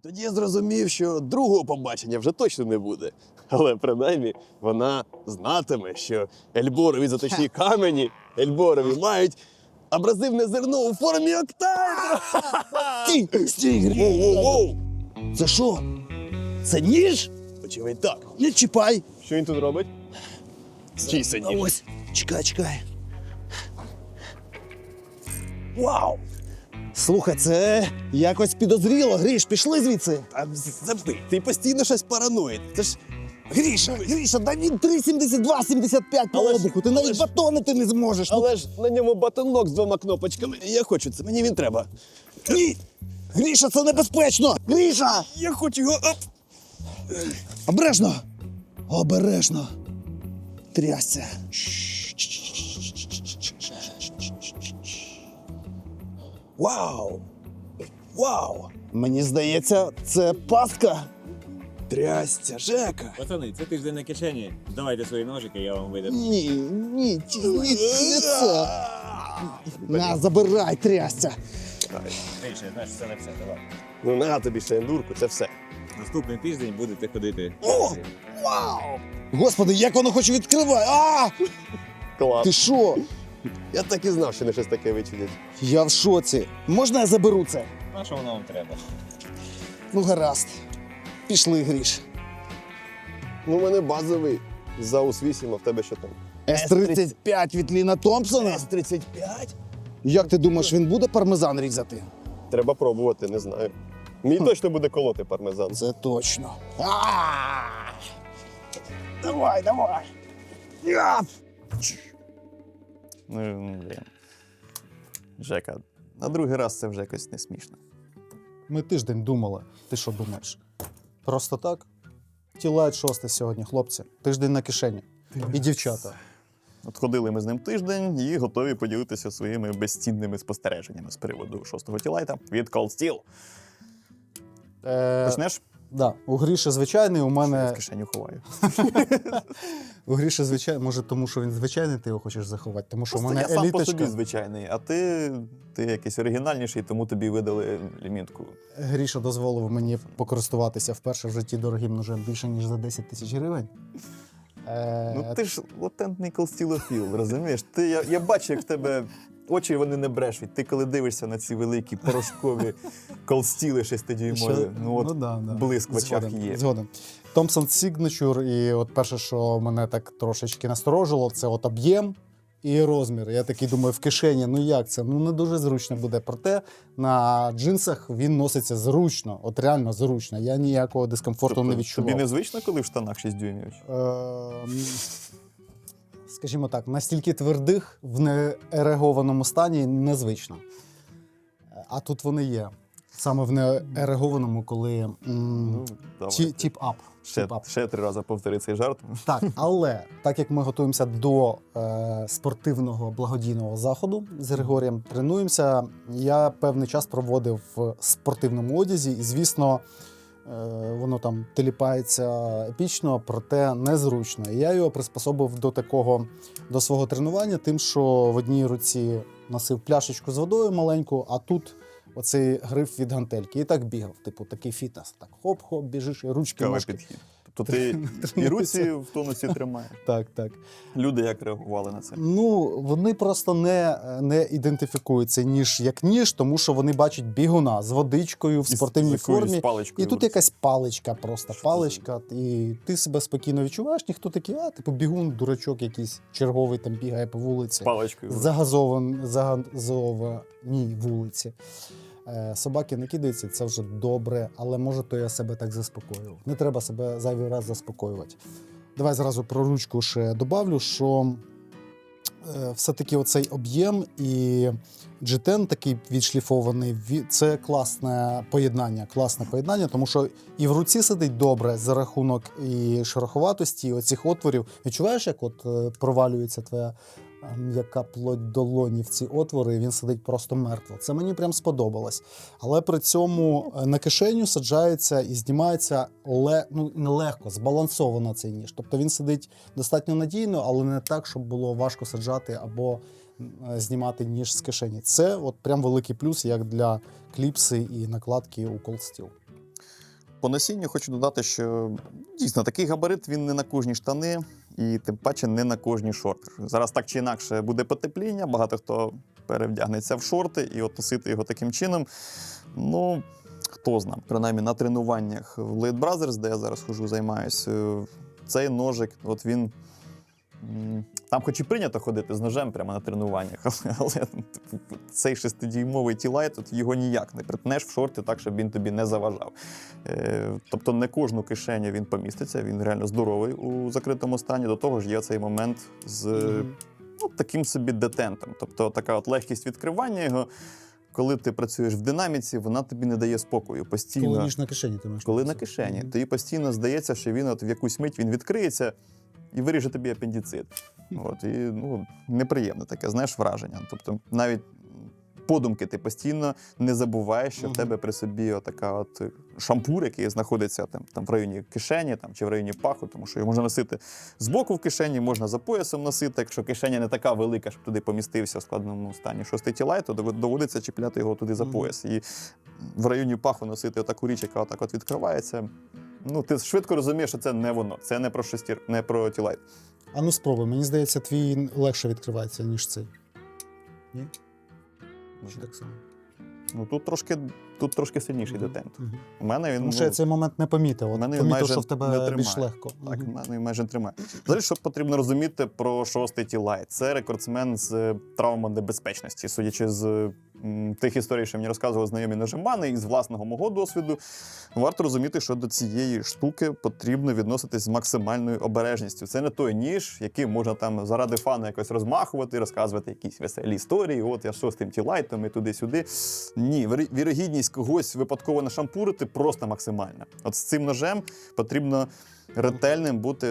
І тоді я зрозумів, що другого побачення вже точно не буде. Але принаймні вона знатиме, що ельборові заточні камені ельборові мають абразивне зерно у формі октайдра. Стій, стій, Воу-воу-воу! Це що? Це ніж? Очевидь так. Не чіпай. Що він тут робить? Стій А сидів. ось, чекай, чекай. Вау! Слухай, це якось підозріло. Гріш, пішли звідси. А забий, ти постійно щось паранує. Це ж Гріша, Гріша, да він 3,72, 75 по Але ж- обуху. Ти але навіть ж- батонити не зможеш. Ну, Але ж на ньому батонок з двома кнопочками. Я хочу це, мені він треба. Ні! Гріша, це небезпечно! Гріша! Я хочу його. Оп! Обережно! Обережно! Трясся. Вау! Вау! Мені здається, це пастка. Трясця, Жека. Пацани, це тиждень на кишені. Давайте свої ножики, я вам видам. Ні, ні, ті- ні, це. На, забирай, трясся. Більше, знаєш, це не все, давай. Ну на тобі ще ендурку, це все. Наступний тиждень будете ходити. О! Вау! Господи, як воно хоче відкривати! А! Клас. Ти що? Я так і знав, що не щось таке вичинять. Я в шоці. Можна я заберу це? А що воно вам треба? Ну, гаразд. Пішли, Гріш. Ну, у мене базовий Заус 8, а в тебе що там? С-35 від Ліна Томпсона? С-35? Як ти думаєш, він буде пармезан різати? Треба пробувати, не знаю. Мій точно буде колоти пармезан. Це точно. А! Давай, давай. Я! Ну, блін. Жека, на другий раз це вже якось не смішно. Ми тиждень думали. Ти що думаєш? Просто так? Тілайт шосте сьогодні, хлопці. Тиждень на кишені. І дівчата. От ходили ми з ним тиждень і готові поділитися своїми безцінними спостереженнями з приводу шостого тілайта від Cold Steel. Е, Почнеш? Да, у Гріші звичайний, у Я в мене. кишеню ховаю. У Гріші звичайний, може, тому що він звичайний, ти його хочеш заховати. Тому що у мене я сам по собі звичайний, а ти, ти якийсь оригінальніший, тому тобі видали лімітку. Гріша дозволив мені покористуватися вперше в житті дорогим ножем більше, ніж за 10 тисяч гривень. Е, Ну ти ж латентний колстілофіл, розумієш? Ти, я, я бачу, як в тебе очі вони не брешуть. Ти коли дивишся на ці великі порошкові колстіли шестидюймові, ну от да, да. блиск в очах Згоден, є. Згоден. Thompson Signature, і от перше, що мене так трошечки насторожило, це от об'єм і розмір. Я такий думаю, в кишені, ну як це? Ну не дуже зручно буде. Проте на джинсах він носиться зручно, от реально зручно. Я ніякого дискомфорту не відчував. Тобто Тобі незвично, коли в штанах 6 дюймів? Ем, Скажімо так, настільки твердих в неерегованому стані незвично. А тут вони є. Саме в неерегованому, коли Ну, тіп-ап. Ще, ще три рази повтори цей жарт. Так, але так як ми готуємося до е, спортивного благодійного заходу з Григорієм, тренуємося. Я певний час проводив в спортивному одязі, і звісно, воно там теліпається епічно, проте незручно. І я його приспособив до такого до свого тренування, тим, що в одній руці носив пляшечку з водою маленьку, а тут. Оцей гриф від гантельки. І так бігав. Типу, такий фітнес. Так хоп-хоп, біжиш, і ручки Цікавий підхід. Тобто ти і руці в тонусі тримаєш. Так, так. Люди як реагували на це? Ну, вони просто не, не ідентифікують цей ніж як ніж, тому що вони бачать бігуна з водичкою в спортивній формі. І тут якась паличка, просто Що це паличка, і ти себе спокійно відчуваєш, ніхто такий, а типу бігун, дурачок якийсь черговий там бігає по вулиці. З паличкою. загазованій вулиці. Е, Собаки не кидаються, це вже добре, але може то я себе так заспокоював. Не треба себе зайвий раз заспокоювати. Давай зразу про ручку ще добавлю, що е, все-таки оцей об'єм і G10 такий відшліфований, це класне поєднання, класне поєднання, тому що і в руці сидить добре за рахунок і шероховатості, і оцих отворів. Відчуваєш, як от е, провалюється твоя е, м'яка плоть долоні в ці отвори, і він сидить просто мертво. Це мені прям сподобалось. Але при цьому е, на кишеню саджається і знімається ле, ну, легко, збалансовано цей ніж. Тобто він сидить достатньо надійно, але не так, щоб було важко саджати або е, знімати ніж з кишені. Це от прям великий плюс, як для кліпси і накладки у Cold Steel. По насінню хочу додати, що дійсно такий габарит він не на кожні штани і тим паче не на кожні шорти. Зараз так чи інакше буде потепління, багато хто перевдягнеться в шорти, і от носити його таким чином. Ну, хто знає, принаймні на тренуваннях в Blade Brothers, де я зараз хожу, займаюся, цей ножик, от він. Там, хоч і прийнято ходити з ножем прямо на тренуваннях, але, але типу, цей шестидюймовий тілайт, от його ніяк не притнеш в шорти так, щоб він тобі не заважав. Е, тобто не кожну кишеню він поміститься, він реально здоровий у закритому стані. До того ж, є цей момент з ну, таким собі детентом. Тобто така от легкість відкривання його. Коли ти працюєш в динаміці, вона тобі не дає спокою. Постійно Коли ніж на кишені ти маєш. коли на кишені, тобі постійно здається, що він от в якусь мить він відкриється і виріже тобі апендицит. От, і ну, неприємне таке, знаєш, враження. Тобто, навіть подумки ти постійно не забуваєш, що в тебе при собі отака от шампур, який знаходиться там, там в районі кишені там, чи в районі паху, тому що його можна носити збоку в кишені, можна за поясом носити. Якщо кишеня не така велика, щоб туди помістився в складному стані шостий тілай, то доводиться чіпляти його туди за пояс. І в районі паху носити отаку річ, яка отак от відкривається. Ну, ти швидко розумієш, що це не воно. Це не про шестір, не про тілайт. А ну спробуй, мені здається, твій легше відкривається, ніж цей. Ні? Чи так само? Ну тут трошки, тут трошки сильніший Мгм. детент. Мгм. У мене він Тому що я ну, цей момент не помітив. От мене помітив, майже що в не більш легко. Так, Мгм. в мене він майже тримає. Взагалі, що потрібно розуміти про шостий тілай? Це рекордсмен з е, травмонебезпечності. Судячи з м, тих історій, що мені розказували знайомі нажимани, і з власного мого досвіду, варто розуміти, що до цієї штуки потрібно відноситись з максимальною обережністю. Це не той ніж, яким можна там заради фану якось розмахувати, розказувати якісь веселі історії. От я шостим тілайтом і туди-сюди. Ні, вір- вірогідність когось випадково нашампурити просто максимальна. От з цим ножем потрібно ретельним бути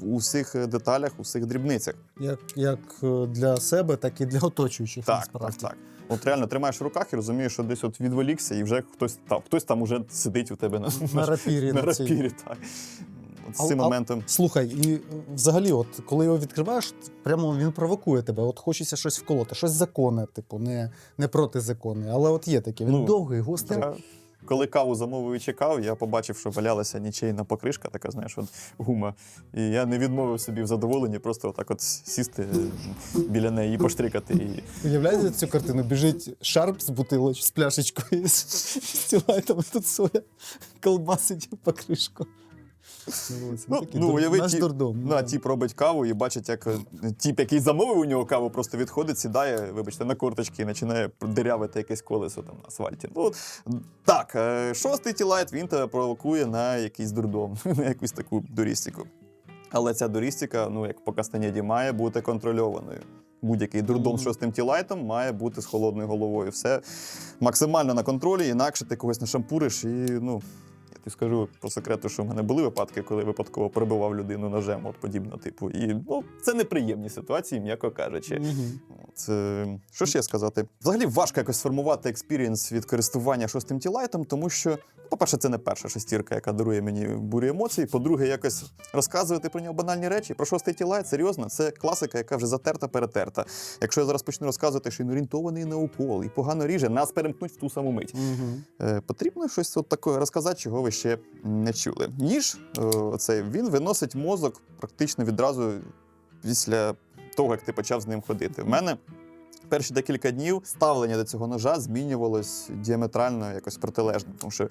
в усіх деталях, у всіх дрібницях. Як, як е, для себе, так і для оточуючих. Так, насправді. так, так. От реально тримаєш в руках і розумієш, що десь от відволікся, і вже хтось там, хтось там уже сидить у тебе на, На рапірі. на на рапірі. Так. От з цим а- моментом. Слухай, і е, взагалі, от коли його відкриваєш, прямо він провокує тебе. От хочеться щось вколоти, щось законне, типу, не, не протизаконне. Але от є таке. Він Ну, довгий, гострий. Коли каву замовив і чекав, я побачив, що валялася нічейна покришка, така, знаєш, от гума. І я не відмовив собі в задоволенні просто отак от сісти біля неї і поштрикати. її. Уявляєте цю картину? Біжить шарп з бутилоч, з пляшечкою, з, з тілайтом, тут соя, колбасить покришку. Ну, Ну, ну, дур- уяви, наш ті- дурдом. Ну, тіп робить каву і бачить, як е, тіп, який замовив у нього каву, просто відходить, сідає, вибачте, на корточки і починає дирявити якесь колесо там на асфальті. Ну, от, так, е, шостий тілайт він тебе провокує на якийсь дурдом, на якусь таку дурістику. Але ця дурістика, ну, як по Кастанєді, має бути контрольованою. Будь-який дурдом з шостим тілайтом має бути з холодною головою. Все максимально на контролі, інакше ти когось нашампуриш і, ну. Я тобі скажу по секрету, що в мене були випадки, коли випадково перебивав людину ножем, от подібного типу. І ну, це неприємні ситуації, м'яко кажучи. Це що ще сказати? Взагалі важко якось сформувати експірієнс від користування шостим тілайтом, тому що, по-перше, це не перша шестірка, яка дарує мені бурю емоцій. По-друге, якось розказувати про нього банальні речі. Про шостий тілайт, серйозно, це класика, яка вже затерта, перетерта. Якщо я зараз почну розказувати, що він орієнтований на укол і погано ріже, нас перемкнуть в ту саму мить. Е, потрібно щось от таке розказати, чого ви ще не чули. Ніж е, оцей, він виносить мозок практично відразу після того, як ти почав з ним ходити. В мене перші декілька днів ставлення до цього ножа змінювалось діаметрально якось протилежно. Тому що е,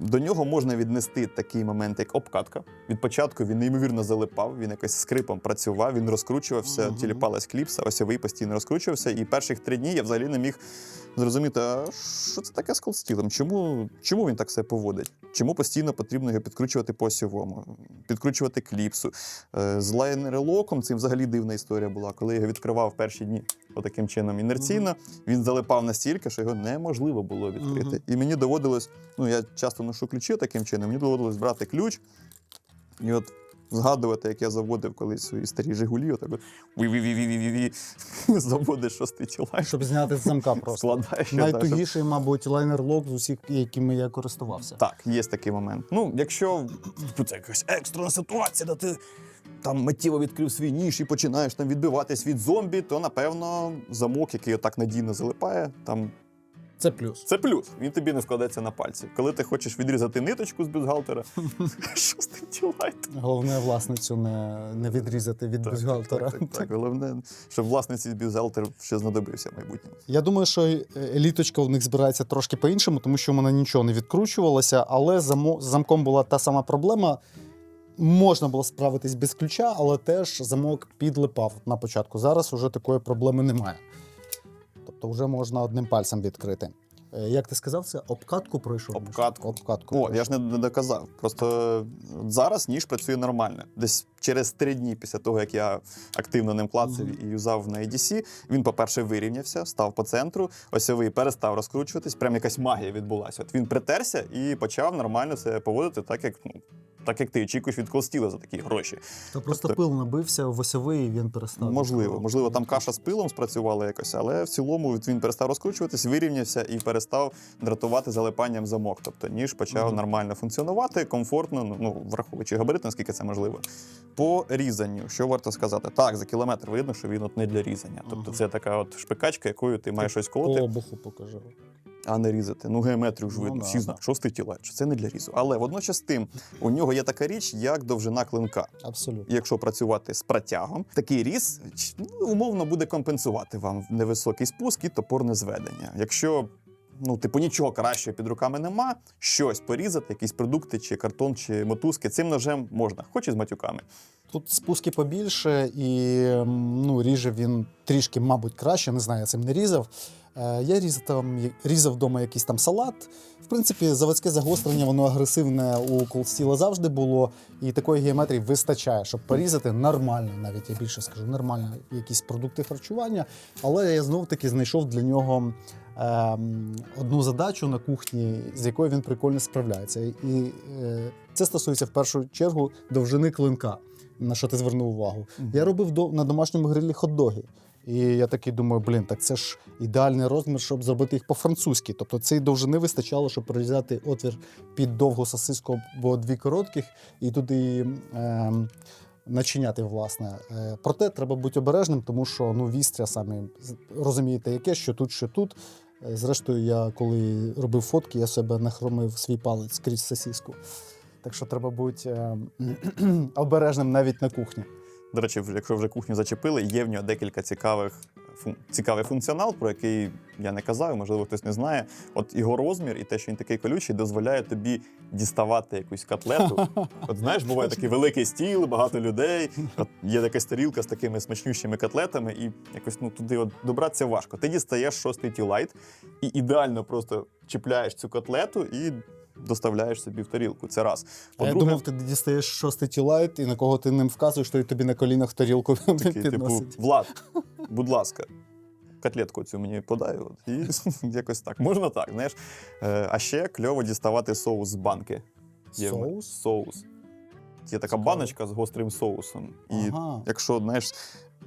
до нього можна віднести такий момент, як обкатка. Від початку він неймовірно залипав, він якось скрипом працював, він розкручувався, Мгм. тіліпалась кліпса, осьовий постійно розкручувався. І перших три дні я взагалі не міг зрозуміти, а що це таке з колстілом? Чому, чому він так себе поводить? Чому постійно потрібно його підкручувати по сівому, підкручувати кліпсу? Е, З лайнерелоком це взагалі дивна історія була. Коли я його відкривав в перші дні отаким чином інерційно, він залипав настільки, що його неможливо було відкрити. І мені доводилось, ну я часто ношу ключі таким чином, мені доводилось брати ключ і от. Згадувати, як я заводив колись свої старі Жигулі, отак от заводиш шостий тіла, Щоб зняти з замка просто. складаєш. Найтугіший, мабуть, лайнер-лок з усіх, якими я користувався. Так, є такий момент. Ну, якщо це якась екстрена ситуація, де ти там миттєво відкрив свій ніж і починаєш там відбиватись від зомбі, то напевно замок, який отак надійно залипає, там Це плюс. Це плюс. Він тобі не складеться на пальці. Коли ти хочеш відрізати ниточку з бюстгальтера, шостий тілайт. Головне власницю не, не відрізати від бюстгальтера. Так, так, так. Головне, щоб власниці бюстгальтер ще знадобився в майбутньому. Я думаю, що е, еліточка у них збирається трошки по-іншому, тому що в мене нічого не відкручувалося, але замо- з замком була та сама проблема. Можна було справитись без ключа, але теж замок підлипав на початку. Зараз уже такої проблеми немає. Тобто вже можна одним пальцем відкрити. Е, Як ти сказав, це обкатку пройшов? Обкатку. Обкатку. О, я ж не доказав. Просто зараз ніж працює нормально. Десь через три дні після того, як я активно ним клацав і юзав на ADC, він, по-перше, вирівнявся, став по центру, осьовий перестав розкручуватись, прям якась магія відбулася. От він притерся і почав нормально себе поводити так, як ну. Так як ти очікуєш від колстіла за такі гроші. Та просто Тобто- пил набився в осьовий, і він перестав. Можливо, можливо, там каша з пилом спрацювала якось, але в цілому він перестав розкручуватись, вирівнявся і перестав дратувати залипанням замок. Тобто ніж почав Мгм. нормально функціонувати, комфортно, ну, ну враховуючи габарит, наскільки це можливо. По різанню, що варто сказати? Так, за кілометр видно, що він от не для різання. Тобто Мгм. це така от шпикачка, якою ти маєш щось По колоти, обуху покажу. а не різати. Ну, геометрію ж Ну, видно, да, всі знають, шостий тіла, що це не для різу. Але водночас з тим, у нього є така річ, як довжина клинка. Абсолютно. Якщо працювати з протягом, такий різ ну, умовно буде компенсувати вам невисокий спуск і топорне зведення. Якщо ну, типу, нічого кращого під руками нема, щось порізати, якісь продукти, чи картон, чи мотузки, цим ножем можна, хоч і з матюками. Тут спуски побільше, і ну, ріже він трішки, мабуть, краще. Не знаю, я цим не різав. Е, Я різав, там, різав вдома якийсь там салат. В принципі, заводське загострення, воно агресивне у колстіла завжди було, і такої геометрії вистачає, щоб порізати нормально, навіть я більше скажу, нормально якісь продукти харчування. Але я знов таки знайшов для нього ем, одну задачу на кухні, з якою він прикольно справляється. І е, це стосується в першу чергу довжини клинка, на що ти звернув увагу. Я робив до, на домашньому грилі хот-доги. І я такий думаю, блін, так це ж ідеальний розмір, щоб зробити їх по-французьки. Тобто цієї довжини вистачало, щоб прорізати отвір під довгу сосиску або дві коротких, і туди ем, начиняти, власне. Е, проте треба бути обережним, тому що ну, вістря самі розумієте, яке, що тут, що тут. Е, Зрештою, я коли робив фотки, я себе нахромив свій палець крізь сосиску. Так що треба бути е, обережним навіть на кухні. До речі, якщо вже кухню зачепили, є в нього декілька цікавих фун- цікавий функціонал, про який я не казав, можливо, хтось не знає. От його розмір і те, що він такий колючий, дозволяє тобі діставати якусь котлету. От знаєш, буває такий великий стіл, багато людей. От є якась тарілка з такими смачнющими котлетами, і якось ну туди от добратися важко. Ти дістаєш шостий тілайт і ідеально просто чіпляєш цю котлету і. Доставляєш собі в тарілку. Це раз. Я думав, ти дістаєш шостий тілайт, і на кого ти ним вказуєш, то й тобі на колінах тарілку такий, типу. Влад, будь ласка, котлетку цю мені подай. От, і якось так. Можна так, знаєш. Е, а ще кльово діставати соус з банки. Є Соус? Соус. Є така баночка з гострим соусом. І Ага. якщо, знаєш,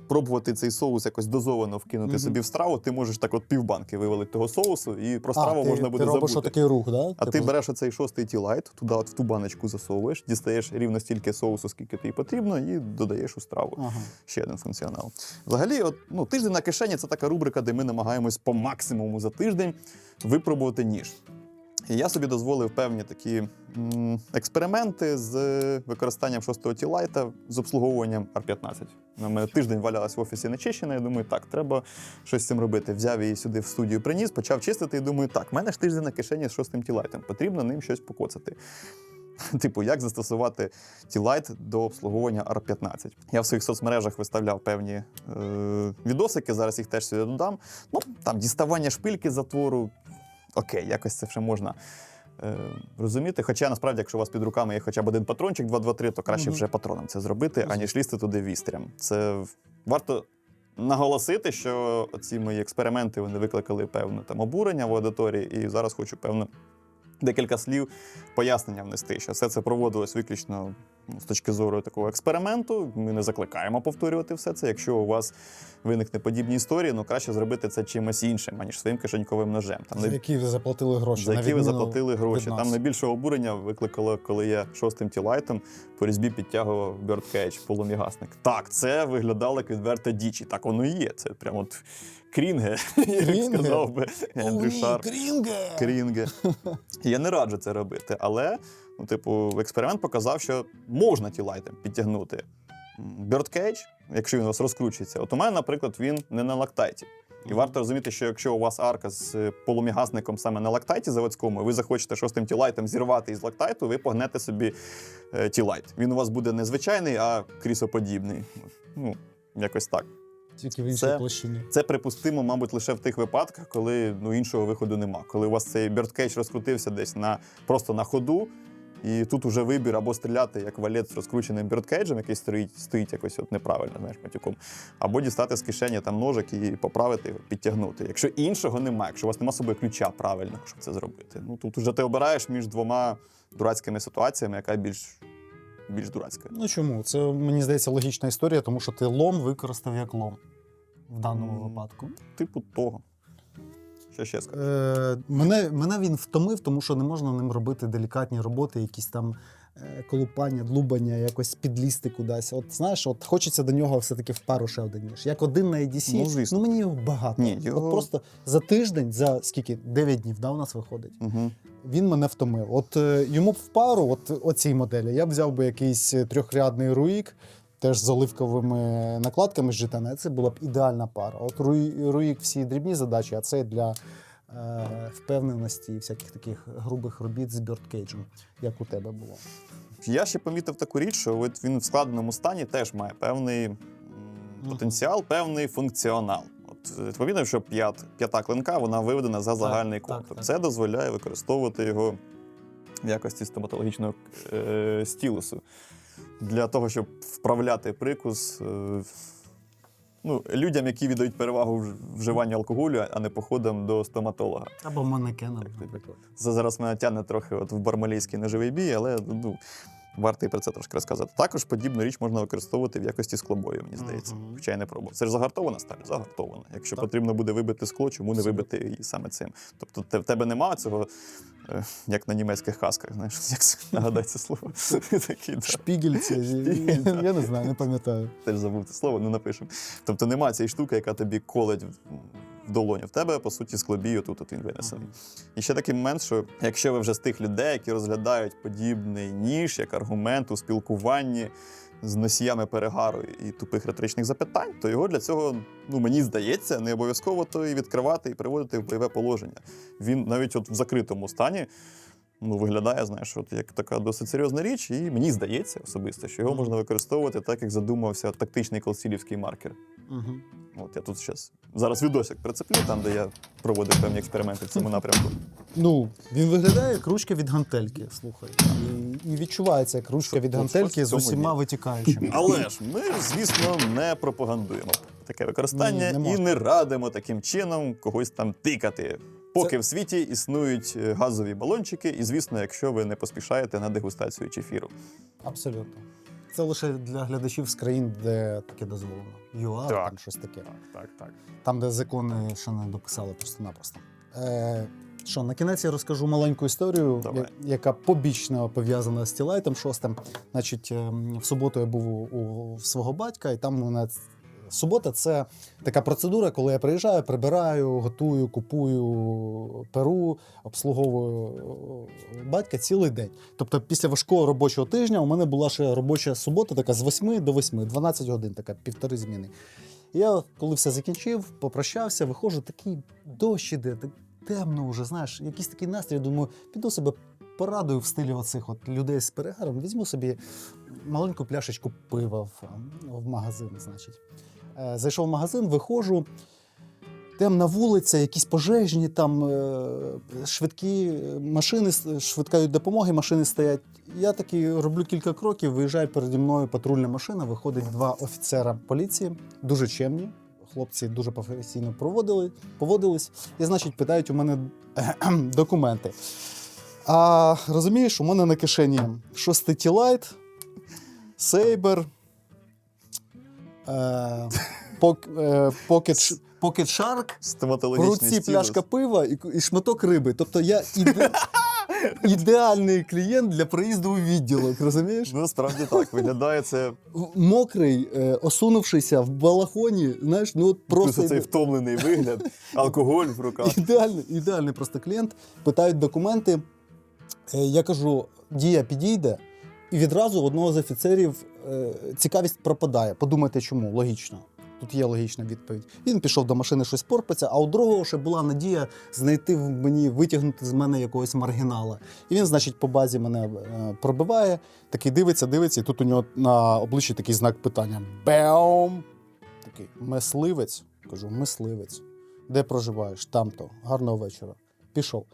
пробувати цей соус якось дозовано вкинути Мгм. собі в страву, ти можеш так от півбанки вивалити того соусу, і про страву а, ти, можна буде ти робиш забути. отакий рух, да? А ти Типу, береш оцей шостий тілайт, туди от в ту баночку засовуєш, дістаєш рівно стільки соусу, скільки тобі потрібно, і додаєш у страву. Ага. Ще один функціонал. Взагалі, от, ну, тиждень на кишені це така рубрика, де ми намагаємось по максимуму за тиждень випробувати ніж. І я собі дозволив певні такі експерименти з використанням шостого тілайта з обслуговуванням R15. На мене тиждень валялась в офісі нечищена. Я думаю, так, треба щось з цим робити. Взяв її сюди в студію, приніс, почав чистити і думаю, так, в мене ж тиждень на кишені з шостим тілайтом. Потрібно ним щось покоцати. Типу, як застосувати тілайт до обслуговування R15. Я в своїх соцмережах виставляв певні е, відосики, зараз їх теж сюди додам. Ну, там діставання шпильки з затвору. Окей, якось це вже можна е, розуміти. Хоча насправді, якщо у вас під руками є хоча б один патрончик 223, то краще Мгм. вже патроном це зробити, аніж лізти туди вістрям. Це варто. Наголосити, що ці мої експерименти вони викликали певне там обурення в аудиторії, і зараз хочу певно декілька слів пояснення внести, що все це проводилось виключно з точки зору такого експерименту. Ми не закликаємо повторювати все це. Якщо у вас виникне подібні історії, ну краще зробити це чимось іншим, аніж своїм кишеньковим ножем. Там За які ви заплатили гроші. за які ви заплатили гроші. Там найбільше обурення викликало, коли я шостим тілайтом по різьбі підтягував Birdcage, полум'ягасник. Так, це виглядало як відверта діч, і так воно і є. Це прямо от крінге, як сказав би Ендрю Шарп. Крінге! Крінге. Я не раджу це робити, але, типу, експеримент показав, що можна ті лайти підтягнути. Birdcage, якщо він у вас розкручується, от у мене, наприклад, він не на лактайті. І варто розуміти, що якщо у вас арка з е, полум'ягасником саме на лактайті заводському, і ви захочете шостим тілайтом зірвати із лактайту, ви погнете собі е, тілайт. Він у вас буде не звичайний, а крісоподібний. Ну, якось так. Тільки в іншій Це- площині. Це припустимо, мабуть, лише в тих випадках, коли ну, іншого виходу нема. Коли у вас цей бірдкейдж розкрутився десь на, просто на ходу, і тут уже вибір або стріляти як валет з розкрученим бірдкейджем, який стоїть, стоїть якось от неправильно, знаєш, матюком, або дістати з кишені там ножик і поправити його, підтягнути. Якщо іншого немає, якщо у вас немає собою ключа правильно, щоб це зробити. Ну тут уже ти обираєш між двома дурацькими ситуаціями, яка більш, більш дурацька. Ну чому? Це мені здається логічна історія, тому що ти лом використав як лом в даному М. випадку. Типу того. Що ще? Е, мене, мене він втомив, тому що не можна ним робити делікатні роботи, якісь там е, колупання, длубання, якось підлізти кудись. От знаєш, от хочеться до нього все-таки в пару ще один ніж. Як один на EDC, Ну, ну, мені його багато. Ні, його- От просто за тиждень, за скільки? 9 днів да, у нас виходить. Угу. Він мене втомив. От е, йому б в пару, от оцій моделі, я б взяв би якийсь е, трьохрядний руїк, теж з оливковими накладками з житана. Це була б ідеальна пара. От руї- руїк всі дрібні задачі, а це для е, впевненості і всяких таких грубих робіт з бьордкейджем, як у тебе було. Я ще помітив таку річ, що от він в складеному стані теж має певний потенціал, певний функціонал. От е, помітив, що п'ят, п'ята клинка вона виведена за загальний контур. Це дозволяє використовувати його в якості стоматологічного е, стілусу для того, щоб вправляти прикус. Е, Ну, людям, які віддають перевагу вживанню алкоголю, а не походам до стоматолога. Або наприклад. Це зараз мене тягне трохи от в бармалійський неживий бій, але ну, варто і про це трошки розказати. Також подібну річ можна використовувати в якості склобою, мені здається. Мгм. Хоча я не пробував. Це ж загартована сталь, загартована. Якщо Так. потрібно буде вибити скло, чому не вибити її саме цим? Тобто в тебе немає цього, е, як на німецьких касках, знаєш, як нагадай це слово. Такий, да. Шпігель це, Шпігель, да. я не знаю, не пам'ятаю. Теж забув це слово, не напишемо. Тобто немає цієї штуки, яка тобі колить долоні. В тебе, по суті, склобію тут от він винесений. І ще такий момент, що якщо ви вже з тих людей, які розглядають подібний ніж як аргумент у спілкуванні з носіями перегару і тупих риторичних запитань, то його для цього, ну мені здається, не обов'язково то і відкривати і приводити в бойове положення. Він навіть от в закритому стані. Ну, виглядає, знаєш, от як така досить серйозна річ, і мені здається особисто, що його можна використовувати так, як задумався тактичний колсілівський маркер. Угу. От я тут зараз зараз відосик прицеплю, там, де я проводив певні експерименти в цьому напрямку. Ну, він виглядає як ручка від гантельки, слухай. І, і відчувається як ручка Що- від гантельки з усіма витікаючими. Але ж ми, звісно, не пропагандуємо таке використання Ні, не і не радимо таким чином когось там тикати. Поки в світі існують е, газові балончики, і звісно, якщо ви не поспішаєте на дегустацію чефіру. Абсолютно. Це лише для глядачів з країн, де таке дозволено. ЮА, Так. там щось таке. так, так. Там, де закони ще не дописали просто-напросто. Е, що, на кінець я розкажу маленьку історію, Давай. я- яка побічно пов'язана з тілайтом шостим. Значить, ем, в суботу я був у, у свого батька, і там у мене субота це така процедура, коли я приїжджаю, прибираю, готую, купую, перу, обслуговую е, батька цілий день. Тобто, після важкого робочого тижня у мене була ще робоча субота, така з 8 до 8, 12 годин, така півтори зміни. Я, коли все закінчив, попрощався, виходжу, такий дощ іде, так темно вже, знаєш, якийсь такий настрій. Думаю, піду себе порадую в стилі оцих от людей з перегаром, візьму собі маленьку пляшечку пива в, в магазин, значить. Е, Зайшов в магазин, виходжу. Темна вулиця, якісь пожежні, там е, швидкі машини, швидкої допомоги, машини стоять. Я таки роблю кілька кроків, виїжджає переді мною патрульна машина, виходить два офіцера поліції, дуже чемні. Хлопці дуже професійно проводили, поводились і, значить, питають у мене документи. А розумієш, у мене на кишені шостий тілайт, Сейбер, пок, Pocket, Sh- Pocket Shark, в руці пляшка пива і, і шматок риби. Тобто я іде... ідеальний клієнт для приїзду у відділок, розумієш? Ну, справді так. Виглядає це Мокрий, е, осунувшися в балахоні, знаєш, ну от просто просто цей втомлений вигляд, алкоголь в руках. ідеальний, ідеальний просто клієнт. Питають документи. Е, Я кажу, дія підійде, і відразу одного з офіцерів цікавість пропадає. Подумайте, чому? Логічно. Тут є логічна відповідь. Він пішов до машини щось порпаться, а у другого ще була надія знайти в мені, витягнути з мене якогось маргінала. І він, значить, по базі мене е, пробиває, такий дивиться, дивиться, і тут у нього на обличчі такий знак питання: Беом! Такий мисливець. Кажу, мисливець. Де проживаєш? Там-то. Гарного вечора. Пішов.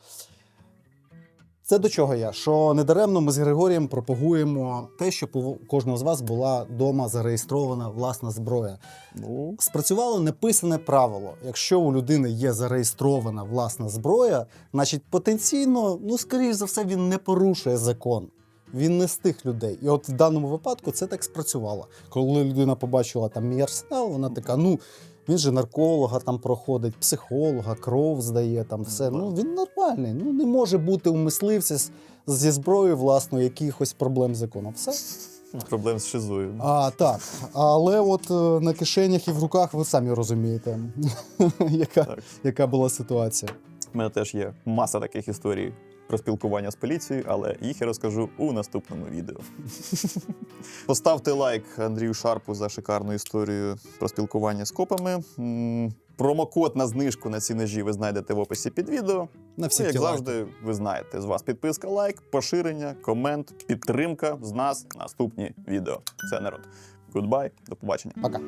Це до чого я? Що недаремно ми з Григорієм пропагуємо те, щоб у кожного з вас була вдома зареєстрована власна зброя. Ну, Спрацювало неписане правило. Якщо у людини є зареєстрована власна зброя, значить потенційно, ну скоріш за все, він не порушує закон. Він не з тих людей. І от в даному випадку це так спрацювало. Коли людина побачила там мій арсенал, вона така: ну він же нарколога там проходить, психолога, кров здає, там все. Ну він нормальний. Ну не може бути у мисливця зі зброєю власною якихось проблем з законом. Все. проблем з шизою. А, так. Але от е, на кишенях і в руках ви самі розумієте, яка, яка була ситуація. У мене теж є маса таких історій про спілкування з поліцією, але їх я розкажу у наступному відео. Поставте лайк Андрію Шарпу за шикарну історію про спілкування з копами. Промокод на знижку на ці ножі ви знайдете в описі під відео. На всі Ну, як лайки. завжди, ви знаєте, з вас підписка, лайк, поширення, комент, підтримка з нас наступні відео. Це народ. Гудбай, до побачення. Пока.